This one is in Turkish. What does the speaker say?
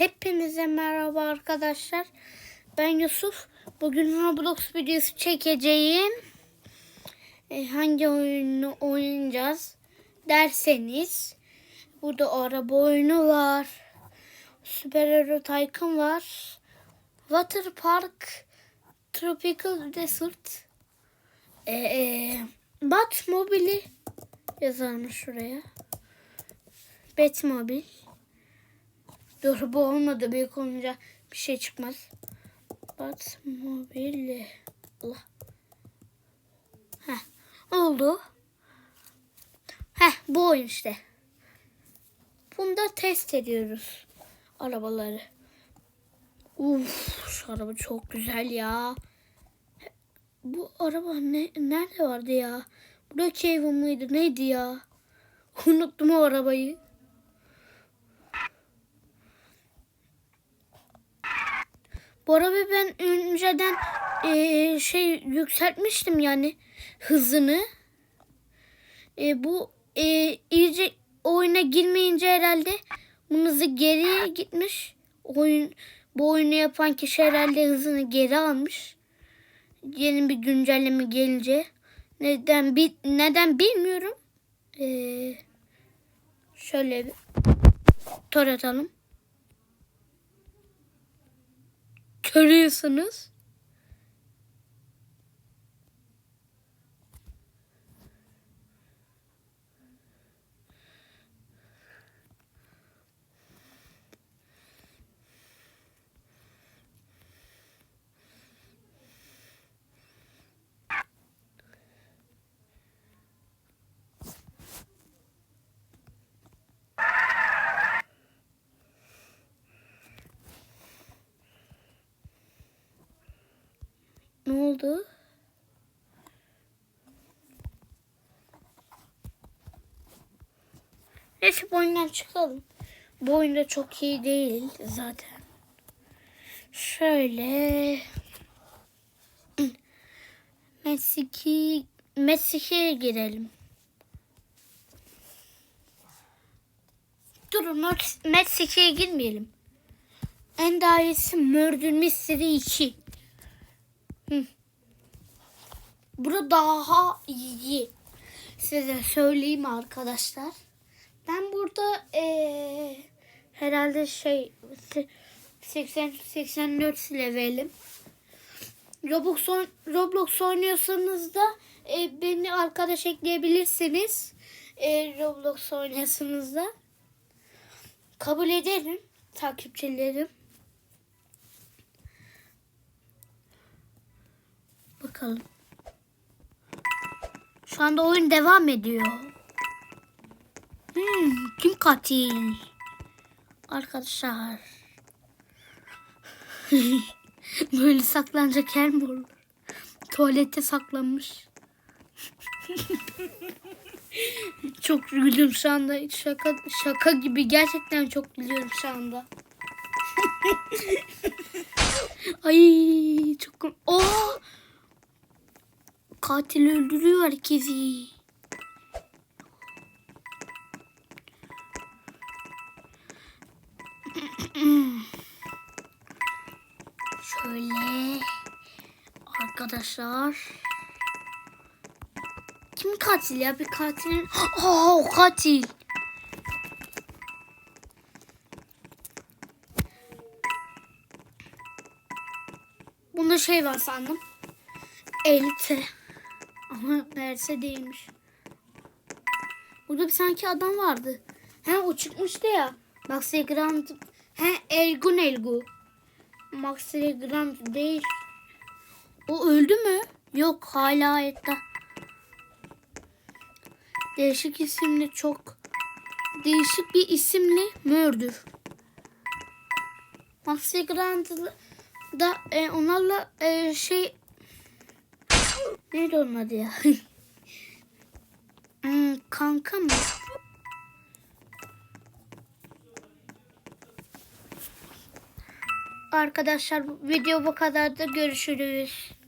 Hepinize merhaba arkadaşlar. Ben Yusuf. Bugün Roblox videosu çekeceğim. E, hangi oyunu oynayacağız derseniz burada araba oyunu var. Süper Hero Tycoon var. Water Park Tropical Desert e, e, Batmobile yazarmış şuraya. Batmobile. Dur bu olmadı. Büyük olunca bir şey çıkmaz. Batmobile. Allah. Heh. Oldu. Heh bu oyun işte. Bunda test ediyoruz. Arabaları. Uf şu araba çok güzel ya. Bu araba ne, nerede vardı ya? Buradaki evim mıydı? Neydi ya? Unuttum o arabayı. Bu arabayı ben önceden eee, şey yükseltmiştim yani hızını. E, bu e, iyice oyuna girmeyince herhalde bunun hızı geriye gitmiş. Oyun bu oyunu yapan kişi herhalde hızını geri almış. Yeni bir güncelleme gelince neden bi, neden bilmiyorum. Ee, şöyle bir tor atalım. Görüyorsunuz. Ne oldu? Neyse bu oyundan çıkalım. Bu oyunda çok iyi değil zaten. Şöyle. Meksiki Meksika'ya girelim. Durun Meksika'ya girmeyelim. En daha iyisi Murder Mystery 2. Hı. Burada daha iyi. Size söyleyeyim arkadaşlar. Ben burada eee, herhalde şey 80 84 levelim. Roblox, Roblox oynuyorsanız da e, beni arkadaş ekleyebilirsiniz. E, Roblox oynuyorsanız da. Kabul ederim takipçilerim. Bakalım. Şu anda oyun devam ediyor. Hmm, kim katil? Arkadaşlar. Böyle saklanacak yer mi olur? Tuvalette saklanmış. çok gülüyorum şu anda. Şaka şaka gibi. Gerçekten çok gülüyorum şu anda. Ay çok Oh! Katil öldürüyor herkesi. Şöyle arkadaşlar. Kim katil ya? Bir katilin... Aa o katil. Bunda şey var sandım. Elite. Ama meğerse değilmiş. Burada bir sanki adam vardı. He o çıkmıştı ya. Maxi Grand. He Elgun Elgu. Maxi Grand değil. O öldü mü? Yok hala hayatta. Değişik isimli çok değişik bir isimli Mördür. Maxi Grand da e, onlarla e, şey neydi onun adı ya? hmm, kanka mı? Arkadaşlar video bu kadar da görüşürüz.